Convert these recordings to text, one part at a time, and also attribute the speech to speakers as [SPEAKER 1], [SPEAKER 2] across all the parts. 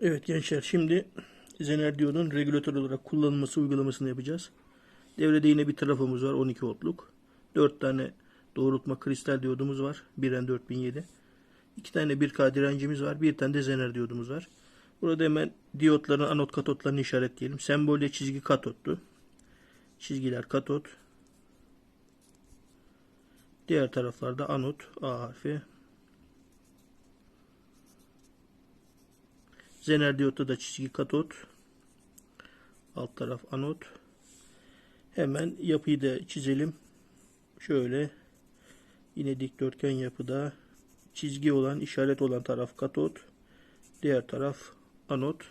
[SPEAKER 1] Evet gençler şimdi Zener diyodun regülatör olarak kullanılması uygulamasını yapacağız. Devrede yine bir trafomuz var 12 voltluk. 4 tane doğrultma kristal diyodumuz var. 1N 4007. 2 tane 1K direncimiz var. Bir tane de Zener diyodumuz var. Burada hemen diyotların anot katotlarını işaretleyelim. Sembolde çizgi katottu. Çizgiler katot. Diğer taraflarda anot A harfi. Zener diyotta da çizgi katot. Alt taraf anot. Hemen yapıyı da çizelim. Şöyle yine dikdörtgen yapıda çizgi olan işaret olan taraf katot. Diğer taraf anot.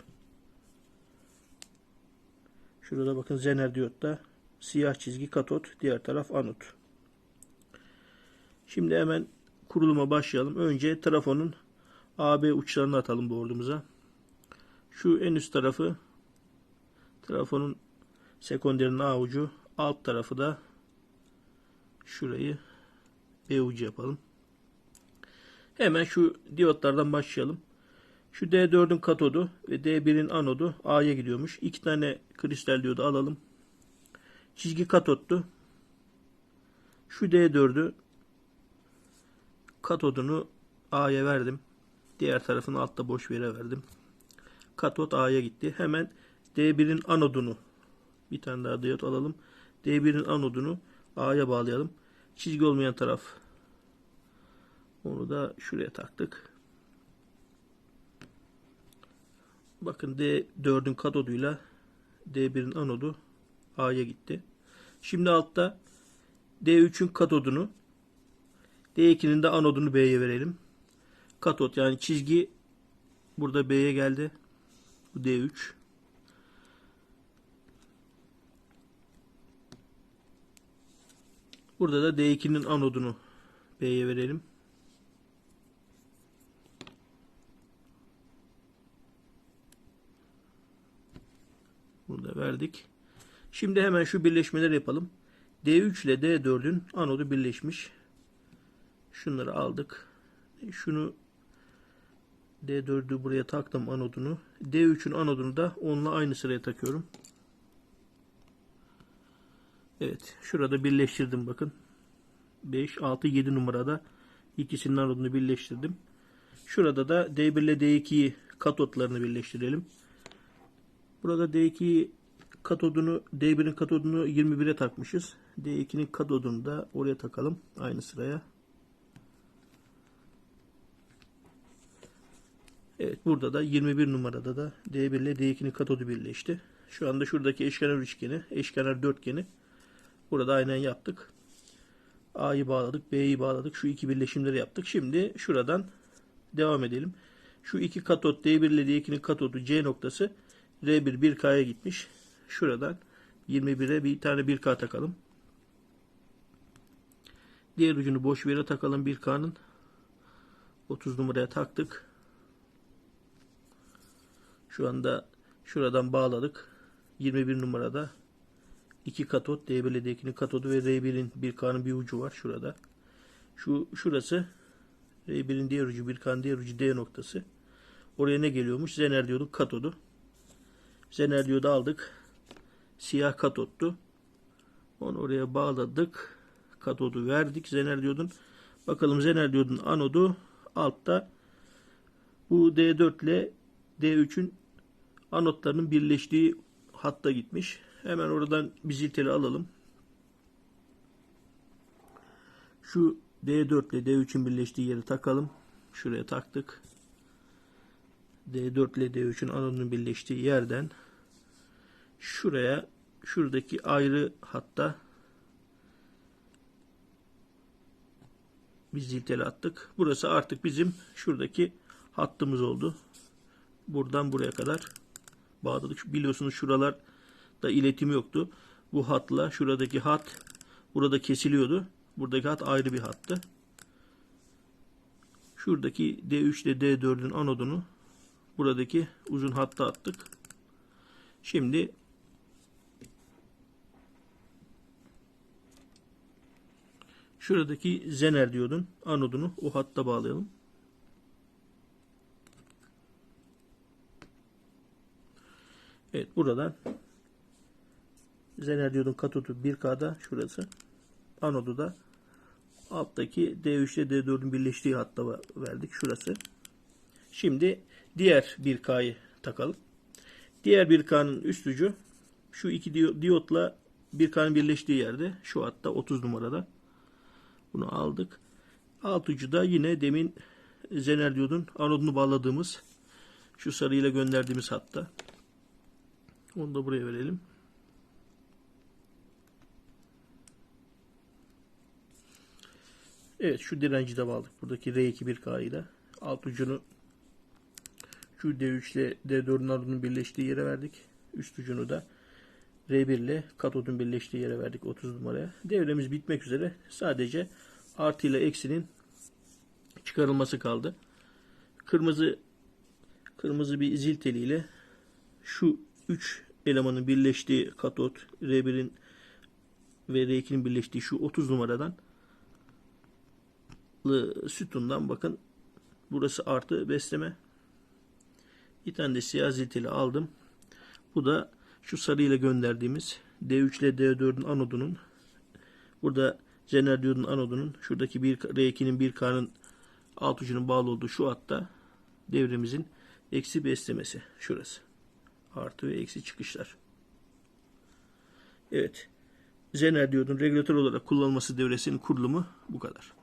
[SPEAKER 1] Şurada bakın Zener diyotta siyah çizgi katot. Diğer taraf anot. Şimdi hemen kuruluma başlayalım. Önce trafonun AB uçlarını atalım board'umuza. Şu en üst tarafı trafonun sekonderinin A ucu. Alt tarafı da şurayı B ucu yapalım. Hemen şu diyotlardan başlayalım. Şu D4'ün katodu ve D1'in anodu A'ya gidiyormuş. İki tane kristal diyodu alalım. Çizgi katottu. Şu D4'ü katodunu A'ya verdim. Diğer tarafını altta boş yere verdim. Katot A'ya gitti. Hemen D1'in anodunu bir tane daha diyot alalım. D1'in anodunu A'ya bağlayalım. Çizgi olmayan taraf onu da şuraya taktık. Bakın D4'ün katoduyla D1'in anodu A'ya gitti. Şimdi altta D3'ün katodunu D2'nin de anodunu B'ye verelim. Katot yani çizgi burada B'ye geldi. Bu D3. Burada da D2'nin anodunu B'ye verelim. Burada verdik. Şimdi hemen şu birleşmeleri yapalım. D3 ile D4'ün anodu birleşmiş. Şunları aldık. Şunu D4'ü buraya taktım anodunu. D3'ün anodunu da onunla aynı sıraya takıyorum. Evet. Şurada birleştirdim bakın. 5, 6, 7 numarada ikisinin anodunu birleştirdim. Şurada da D1 ile D2'yi katotlarını birleştirelim. Burada D2 katodunu D1'in katodunu 21'e takmışız. D2'nin katodunu da oraya takalım. Aynı sıraya. Evet burada da 21 numarada da D1 ile D2'nin katodu birleşti. Şu anda şuradaki eşkenar üçgeni, eşkenar dörtgeni burada aynen yaptık. A'yı bağladık, B'yi bağladık. Şu iki birleşimleri yaptık. Şimdi şuradan devam edelim. Şu iki katot D1 ile D2'nin katodu C noktası R1 1K'ya gitmiş. Şuradan 21'e bir tane 1K takalım. Diğer ucunu boş bir yere takalım 1K'nın. 30 numaraya taktık. Şu anda şuradan bağladık. 21 numarada iki katot D1 ile D2'nin katodu ve R1'in 1K'nın bir ucu var şurada. Şu şurası R1'in diğer ucu 1K'nın diğer ucu D noktası. Oraya ne geliyormuş? Zener diyorduk katodu. Zener diyodu aldık. Siyah katottu. Onu oraya bağladık. Katodu verdik Zener diyodun. Bakalım Zener diyodun anodu altta bu D4 ile D3'ün anotlarının birleştiği hatta gitmiş. Hemen oradan bizilteli alalım. Şu D4 ile D3'ün birleştiği yeri takalım. Şuraya taktık. D4 ile D3'ün anodunun birleştiği yerden şuraya şuradaki ayrı hatta biz zilteli attık. Burası artık bizim şuradaki hattımız oldu. Buradan buraya kadar bağladık. Biliyorsunuz şuralar da iletim yoktu. Bu hatla şuradaki hat burada kesiliyordu. Buradaki hat ayrı bir hattı. Şuradaki D3 ile D4'ün anodunu buradaki uzun hatta attık. Şimdi şuradaki Zener diyodun anodunu o hatta bağlayalım. Evet buradan zener diyodun katodu 1K'da şurası. Anodu da alttaki D3 ile D4'ün birleştiği hatta verdik. Şurası. Şimdi diğer 1K'yı takalım. Diğer 1K'nın üst ucu şu iki diyo- diyotla 1K'nın birleştiği yerde şu hatta 30 numarada. Bunu aldık. Alt ucu da yine demin zener diyodun anodunu bağladığımız şu sarıyla gönderdiğimiz hatta. Onu da buraya verelim. Evet şu direnci de bağladık. Buradaki R2 1K ile alt ucunu şu D3 ile D4'ün anodunun birleştiği yere verdik. Üst ucunu da R1 ile katodun birleştiği yere verdik 30 numaraya. Devremiz bitmek üzere. Sadece artı ile eksinin çıkarılması kaldı. Kırmızı kırmızı bir zil teliyle şu 3 elemanın birleştiği katot R1'in ve R2'nin birleştiği şu 30 numaradan sütundan bakın burası artı besleme bir tane de siyah zil teli aldım. Bu da şu sarıyla gönderdiğimiz D3 ile D4'ün anodunun burada zener diyodun anodunun şuradaki bir R2'nin 1K'nın alt ucunun bağlı olduğu şu hatta devremizin eksi beslemesi şurası. Artı ve eksi çıkışlar. Evet. Zener diyodun regülatör olarak kullanılması devresinin kurulumu bu kadar.